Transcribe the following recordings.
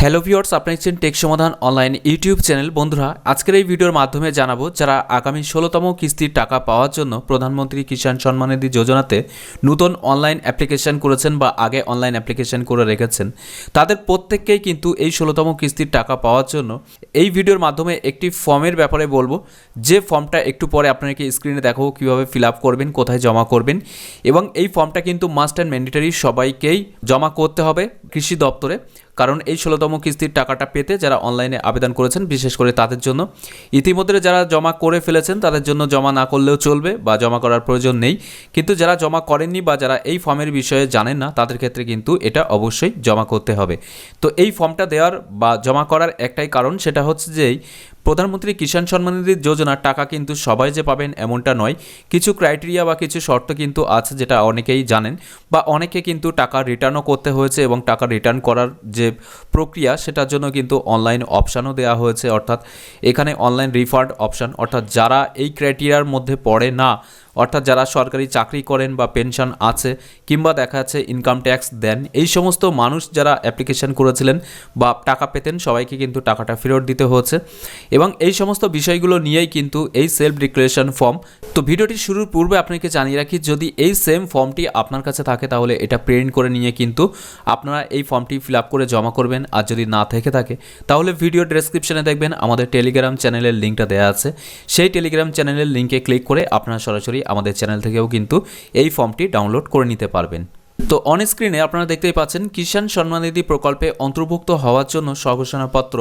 Hello viewers, আপনি দেখছেন take সমাধান অনলাইন ইউটিউব চ্যানেল। বন্ধুরা, আজকের এই ভিডিওর মাধ্যমে জানাব, যারা আগামী ষোলোতম কিস্তির টাকা পাওয়ার জন্য প্রধানমন্ত্রী কিষাণ সম্মানিধি যোজনাতে নতুন অনলাইন অ্যাপ্লিকেশন করেছেন বা আগে অনলাইন অ্যাপ্লিকেশন করে রেখেছেন, তাদের প্রত্যেককেই কিন্তু এই ষোলোতম কিস্তির টাকা পাওয়ার জন্য এই ভিডিওর মাধ্যমে একটি ফর্মের ব্যাপারে বলব। যে ফর্মটা একটু পরে আপনাকে স্ক্রিনে দেখাবো, কীভাবে ফিল আপ করবেন, কোথায় জমা করবেন। এবং এই ফর্মটা কিন্তু মাস্ট অ্যান্ড ম্যান্ডেটারি সবাইকেই জমা করতে হবে। কৃষি দপ্তরে, কারণ এই ষোলোতম কিস্তির টাকাটা পেতে যারা অনলাইনে আবেদন করেছেন, বিশেষ করে তাদের জন্য। ইতিমধ্যে যারা জমা করে ফেলেছেন, তাদের জন্য জমা না করলেও চলবে বা জমা করার প্রয়োজন নেই। কিন্তু যারা জমা করেননি বা যারা এই ফর্মের বিষয়ে জানেন না, তাদের ক্ষেত্রে কিন্তু এটা অবশ্যই জমা করতে হবে। তো এই ফর্মটা দেওয়ার বা জমা করার একটাই কারণ, সেটা হচ্ছে যে প্রধানমন্ত্রী কিষাণ সম্মানিধি যোজনার টাকা কিন্তু সবাই যে পাবেন এমনটা নয়। কিছু ক্রাইটেরিয়া বা কিছু শর্ত কিন্তু আছে যেটা অনেকেই জানেন বা অনেকে কিন্তু টাকা রিটার্নও করতে হয়েছে এবং টাকা রিটার্ন করার যে প্রক্রিয়া সেটার জন্য কিন্তু অনলাইন অপশানও দেওয়া হয়েছে। অর্থাৎ এখানে অনলাইন রিফান্ড অপশান অর্থাৎ যারা এই ক্রাইটেরিয়ার মধ্যে পড়ে না অর্থাৎ যারা সরকারি চাকরি করেন বা পেনশন আছে কিংবা দেখা যাচ্ছে ইনকাম ট্যাক্স দেন, এই সমস্ত মানুষ যারা অ্যাপ্লিকেশন করেছিলেন বা টাকা পেতেন, সবাইকে কিন্তু টাকাটা ফেরত দিতে হচ্ছে এবং এই সমস্ত বিষয়গুলো নিয়েই কিন্তু এই সেলফ ডিক্লারেশন ফর্ম তো ভিডিওটি শুরুর পূর্বে আপনাকে জানিয়ে রাখি, যদি এই সেম ফর্মটি আপনার কাছে থাকে, তাহলে এটা প্রিন্ট করে নিয়ে কিন্তু আপনারা এই ফর্মটি ফিল করে জমা করবেন। আর যদি না থেকে থাকে, তাহলে ভিডিও ডেসক্রিপশনে দেখবেন, আমাদের টেলিগ্রাম চ্যানেলের লিঙ্কটা দেওয়া আছে। সেই টেলিগ্রাম চ্যানেলের লিঙ্কে ক্লিক করে আপনারা সরাসরি আমাদের চ্যানেল থেকেও কিন্তু এই ফর্মটি ডাউনলোড করে নিতে পারবেন। তো অন স্ক্রিনে আপনারা দেখতেই পাচ্ছেন, কিষাণ সম্মাননিধি প্রকল্পে অন্তর্ভুক্ত হওয়ার জন্য সঘোষণাপত্র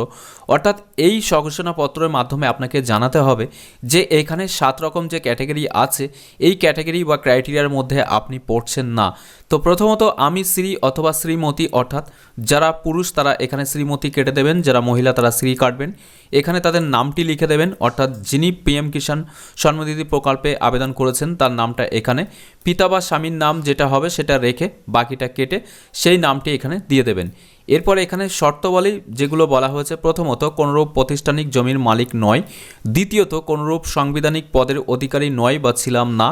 অর্থাৎ এই সঘোষণাপত্রের মাধ্যমে আপনাকে জানাতে হবে যে এখানে সাত রকম যে ক্যাটাগরি আছে, এই ক্যাটাগরি বা ক্রাইটেরিয়ার মধ্যে আপনি পড়ছেন না। তো প্রথমত আমি শ্রী অথবা শ্রীমতী, অর্থাৎ যারা পুরুষ তারা এখানে শ্রীমতী কেটে দেবেন, যারা মহিলা তারা শ্রী কাটবেন। এখানে তাদের নামটি লিখে দেবেন, অর্থাৎ যিনি পিএম কিষাণ স্বর্ণদিদি প্রকল্পে আবেদন করেছেন তার নামটা এখানে। পিতা বা স্বামীর নাম যেটা হবে সেটা রেখে বাকিটা কেটে সেই নামটি এখানে দিয়ে দেবেন। এরপরে এখানে শর্তবলী যেগুলো বলা হয়েছে, প্রথমত কোনোরূপ প্রতিষ্ঠানিক জমির মালিক নয়, দ্বিতীয়ত কোনোরূপ সাংবিধানিক পদের অধিকারী নয় বা ছিলাম না।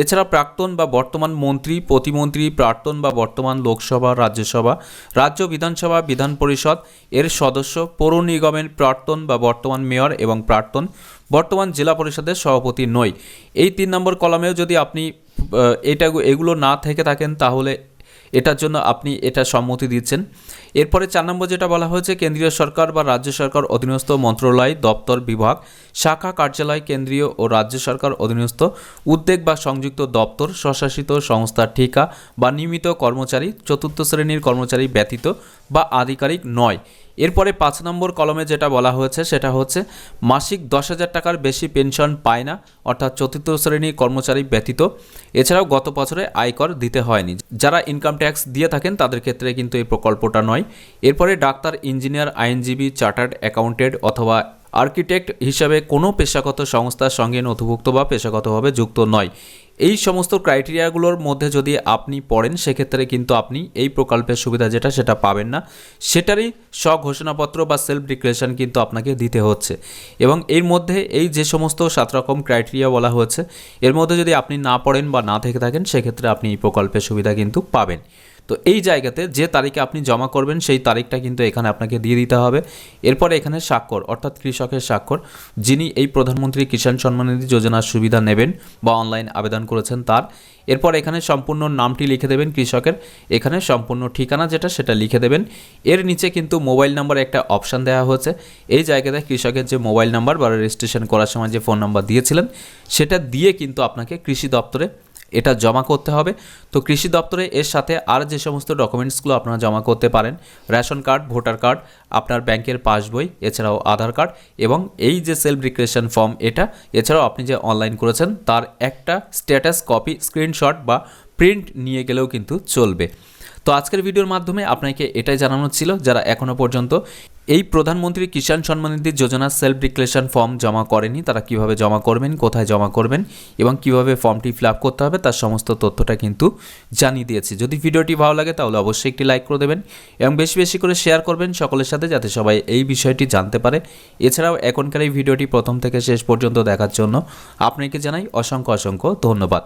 এছাড়া প্রাক্তন বা বর্তমান মন্ত্রী, প্রতিমন্ত্রী, প্রাক্তন বা বর্তমান লোকসভা, রাজ্যসভা, রাজ্য বিধানসভা, বিধান পরিষদ, এর সদস্য, পৌর নিগমের প্রাক্তন বা বর্তমান মেয়র এবং প্রাক্তন বর্তমান জেলা পরিষদের সভাপতি নয় এই তিন নম্বর কলমেও যদি আপনি এটা, এগুলো না থেকে থাকেন, তাহলে এটার জন্য আপনি এটা সম্মতি দিচ্ছেন। এরপরে চার নম্বর যেটা বলা হয়েছে, কেন্দ্রীয় সরকার বা রাজ্য সরকার অধীনস্থ মন্ত্রণালয়, দপ্তর, বিভাগ, শাখা, কার্যালয়, কেন্দ্রীয় ও রাজ্য সরকার অধীনস্থ উদ্যোগ বা সংযুক্ত দপ্তর, স্বশাসিত সংস্থা, ঠিকা বা নিয়মিত কর্মচারী, চতুর্থ শ্রেণির কর্মচারী ব্যতীত বা আধিকারিক নয়। এরপরে পাঁচ নম্বর কলমে যেটা বলা হয়েছে, সেটা হচ্ছে মাসিক দশ হাজার টাকার বেশি পেনশন পায় না, অর্থাৎ চতুর্থ শ্রেণির কর্মচারী ব্যতীত। এছাড়াও গত বছরে আয়কর দিতে হয়নি। যারা ইনকাম ট্যাক্স দিয়ে থাকেন, তাদের ক্ষেত্রে কিন্তু এই প্রকল্পটা নয়। এরপরে ডাক্তার, ইঞ্জিনিয়ার, আইনজীবী, চার্টার্ড অ্যাকাউন্টেন্ট অথবা আর্কিটেক্ট হিসাবে কোনো পেশাগত সংস্থার সঙ্গে নথিভুক্ত বা পেশাগতভাবে যুক্ত নয়। এই সমস্ত ক্রাইটেরিয়াগুলোর মধ্যে যদি আপনি পড়েন, সেক্ষেত্রে কিন্তু আপনি এই প্রকল্পের সুবিধা যেটা, সেটা পাবেন না। সেটারই স্বঘোষণাপত্র বা সেলফ ডিক্লারেশন কিন্তু আপনাকে দিতে হচ্ছে। এবং এর মধ্যে এই যে সমস্ত সাত রকম ক্রাইটেরিয়া বলা হয়েছে, এর মধ্যে যদি আপনি না পড়েন বা না থেকে থাকেন, সেক্ষেত্রে আপনি এই প্রকল্পের সুবিধা কিন্তু পাবেন। তো এই জায়গাতে যে তারিখে আপনি জমা করবেন, সেই তারিখটা কিন্তু এখানে আপনাকে দিয়ে দিতে হবে। এরপরে এখানে স্বাক্ষর, অর্থাৎ কৃষকের স্বাক্ষর। যিনি এই প্রধানমন্ত্রী কিষাণ সম্মান নিধি যোজনার সুবিধা নেবেন বা অনলাইন আবেদন করেছেন তার, এরপর এখানে সম্পূর্ণ নামটি লিখে দেবেন কৃষকের। এখানে সম্পূর্ণ ঠিকানা যেটা, সেটা লিখে দেবেন। এর নিচে কিন্তু মোবাইল নাম্বার একটা অপশান দেওয়া হয়েছে। এই জায়গাতে কৃষকের যে মোবাইল নাম্বার বা রেজিস্ট্রেশন করার সময় যে ফোন নাম্বার দিয়েছিলেন, সেটা দিয়ে কিন্তু আপনাকে কৃষি দপ্তরে এটা জমা করতে হবে। তো কৃষি দপ্তরে এর সাথে আর যে সমস্ত ডকুমেন্টসগুলো আপনারা জমা করতে পারেন, রেশন কার্ড, ভোটার কার্ড, আপনার ব্যাংকের পাসবই এছাড়াও আধার কার্ড এবং এই যে সেলফ ডিক্লারেশন ফর্ম এটা, এছাড়াও আপনি যে অনলাইন করেছেন তার একটা স্ট্যাটাস কপি স্ক্রিনশট বা প্রিন্ট নিয়ে গেলেও কিন্তু চলবে। তো আজকের ভিডিওর মাধ্যমে আপনাকে এটাই জানানো ছিল, যারা এখনও পর্যন্ত এই প্রধানমন্ত্রী কিষাণ সম্মান নিধি যোজনার সেলফ ডিক্লারেশন ফর্ম জমা করেনি। তারা কীভাবে জমা করবেন, কোথায় জমা করবেন এবং কীভাবে ফর্মটি ফিল করতে হবে, তার সমস্ত তথ্যটা কিন্তু জানিয়ে দিয়েছি। যদি ভিডিওটি ভালো লাগে তাহলে অবশ্যই একটি লাইক করে দেবেন এবং বেশি বেশি করে শেয়ার করবেন সকলের সাথে যাতে সবাই এই বিষয়টি জানতে পারে। এছাড়াও এখনকার এই ভিডিওটি প্রথম থেকে শেষ পর্যন্ত দেখার জন্য আপনাকে জানাই অসংখ্য অসংখ্য ধন্যবাদ।